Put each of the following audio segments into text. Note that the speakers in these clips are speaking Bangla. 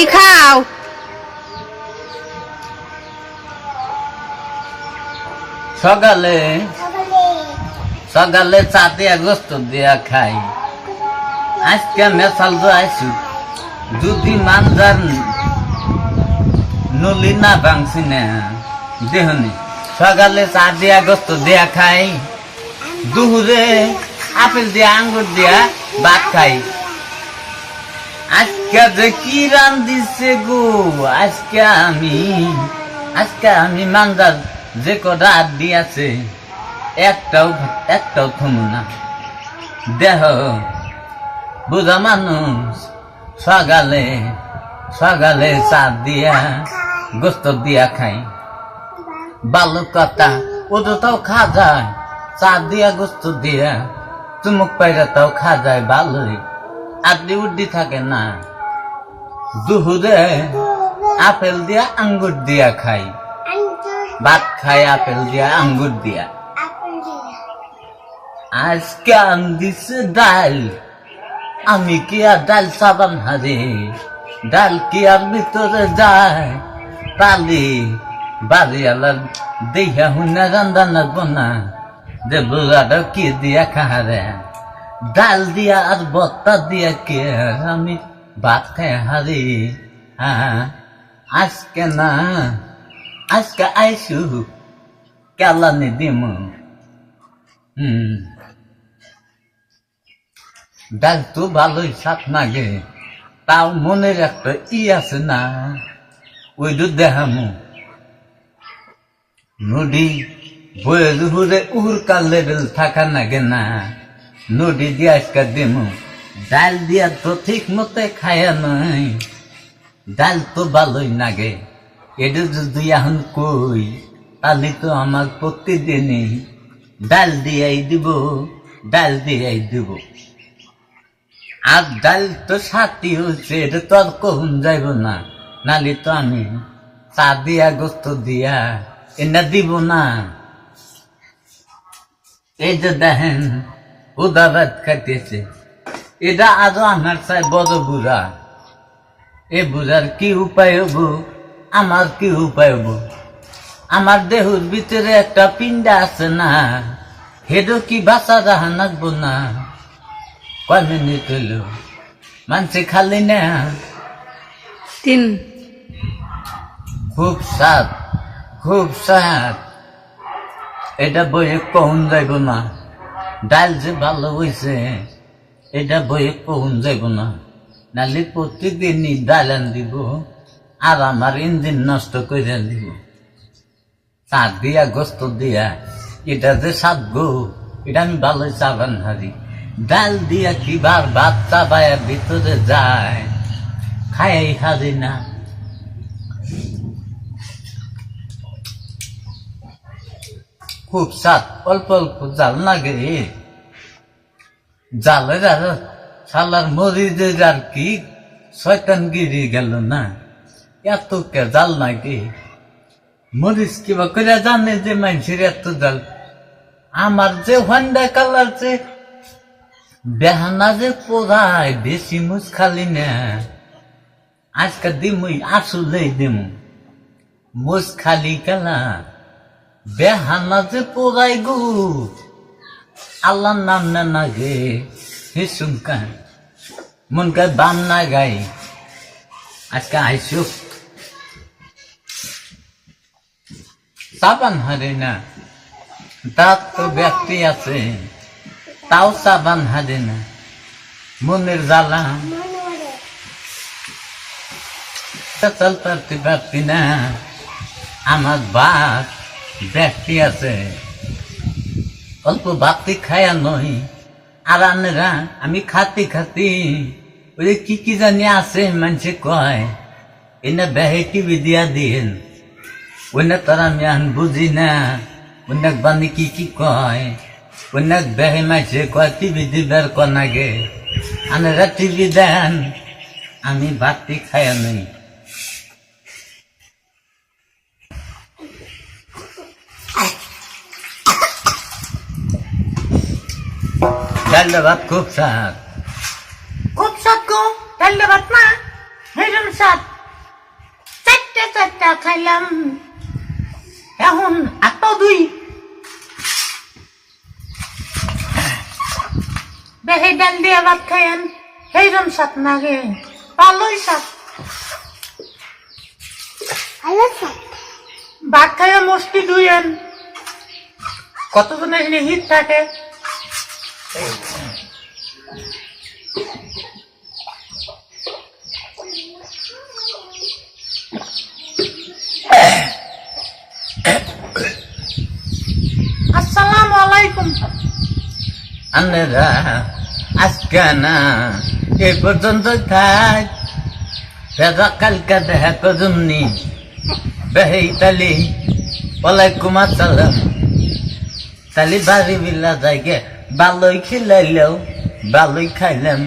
কি খাও সকালে সকালে। চা দিয়া গোস্ত দিয়া খাই। আজকে মেসাল তো আইসু যদি মানজার নলি না ভাঙছি না। দেহনি সকালে চা দিয়া গোস্ত দিয়া খাই। দুহুরে আপেল দিয়া আঙ্গুর দিয়া ভাত খাই। আজকে যে কি রান দিছে গো? আজকে আমি আজকে আমি মানজার যে কটা দিয়াছে একটাও একটাও থমু না। দেহ, বুঝা মানুষ, সকালে সকালে চা দিয়া, গোস্ত দিয়া খাই। বালু কথা ওটা তাও খা যায় চা দিয়া, গোস্ত দিয়া, চুমুক পাইরা তাও খা যায় ভালোই আড্ডি উড্ডি থাকে না। দুহুরে আপেল দিয়া আঙ্গুর দিয়া খাই। ভাত খাই, আপেল দিয়া আঙ্গুর দিয়া। আজকে আম দিছে ডাল, আমি কি আর ডাল সাবান হারে ডাল কি আর ভিতরে যায়? তালি বাড়ি দেহা হুনা রান্দা নাচবো না যে বুড়াটা কি দিয়া খাহারে? ডাল দিয়া আর বত্তা দিয়া কে আমি ভাত হারি? হ্যাঁ আজকে না, আজকে আইসু কেলানি দিম। হুম, ডাল তো ভালোই সাত নাগে তাও মনের একটা ই আছে না, ওই দু দেখামু নদী বইয়ের হুরে উহুরকার লেভেল থাকা নাগে না। নদী দিয়ে আজকে দিমু। ডাল দিয়া তো ঠিক মতে খায়া নাই। ডাল তো ভালোই নাগে। এটা যদি এখন কই, তাহলে তো আমার প্রতিদিনই ডাল দিয়াই দিব, ডাল দিয়াই দিব। আর ডাল তো সাথী হচ্ছে এটা তো আর কখন যাইব না। নালি তো আমি চা দিয়া, গোস্ত দিয়া এটা দিব না। এই যে দেখেন উদাবাদ খাইতেছে। এটা আজও আমার চাই বড় বুড়া। এ বুঝার কি উপায় হব? আমার কি উপায় হব? আমার দেহুর ভিতরে একটা পিণ্ডা আছে না। হেডো কি বাসা রাহা নাকবো না। কয় মিনিট হইল? মানসি খালি না। তিন। খুব স্বাদ খুব স্বাদ এটা বইয়ে কখন যাইব না। ডাল যে ভালো হয়েছে এটা বইয়ে কখন যাইব না। নালে প্রতিদিনই ডাল আন দিব আর আমার ইঞ্জিন নষ্ট করে দিব চাঁদ দিয়া, গোস্ত দিয়া, এটা যে স্বাদ গো, এটা আমি ভালো চাবান হারি। ডাল দিয়া কিবার ভাত চাবায় ভিতরে যায় খাই হারি না। খুব স্বাদ অল্প অল্প জাল লাগে। জালের আর শালার মরিদের আর কি শয়তান গিরি গেল না। এত কে জাল নাকি মরিচ কিবা করে জানে যে মানুষের এত জাল। আমার যে হন্ডা কালার যে বেহানা যে পোড়ায় বেশি মুস খালি না। আজকে দিমুই, আসলেই দিমু। মুস খালি কালা বেহানা যে পোড়াই গু। আল্লাহর নাম না না গে হে সুনকা মনকা বাম না গাই আজকে আইসু। সাবান হারে না তার তো ব্যক্তি আছে, তাও সাবান হারে না, মনের জ্বালা। চল পারতে পারতি না, আমার বাপ ব্যক্তি আছে। অল্প ভাবতে খায়া নই আর আনেরা আমি খাতি খাতি। ওই কি কি জানি আছে মানুষে কয়। এনে বেহে টিভি দিয়া দিন ওনে তারা আমি বুঝি না অনেক বানি কি কি কয়। অনেক বেহে মাইছে কয়, টিভি দিবার কনাগে। আনেরা টিভি দেন, আমি ভাতটি খায়া নই ভাত খুব স্বাদ খুব সত্য ডাল ভাত না হেরম সাত চারটে চারটা খাইলাম। এখন এত দুই। বেহে ডাল দিয়ে ভাত খাইয়েন। হেরম সাত নাগে। ভালোই সাত ভাত খাইয়া মস্তি ধুইয়েন কতজনের হিট থাকে? আসসালামু আলাইকুম আন্নারা আজকে না এ পর্যন্ত থাক। ফেরা কালকা দেখা করুননি বেহেই তালি, ওয়ালাইকুম আসসালাম। তালি বাড়ি বিল্লা জায়গে ভালোই খেলাইলেও ভালোই খাইলাম।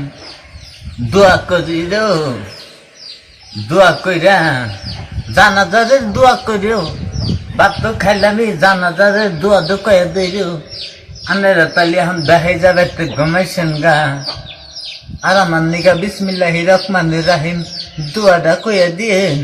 দোয়া করি রে দোয়া কইরা জানাজারের দোয়া করিও বাপ তো খাইলামই জানাজারের দোয়া তো কয়ে দিও আনেরা তালি, এখন দেখাই যাবে তো ঘুমাইছেন গা। আর আমার নিগা বিসমিল্লাহি রহমান রাহিম, দুয়াটা কইয়া দিয়েন।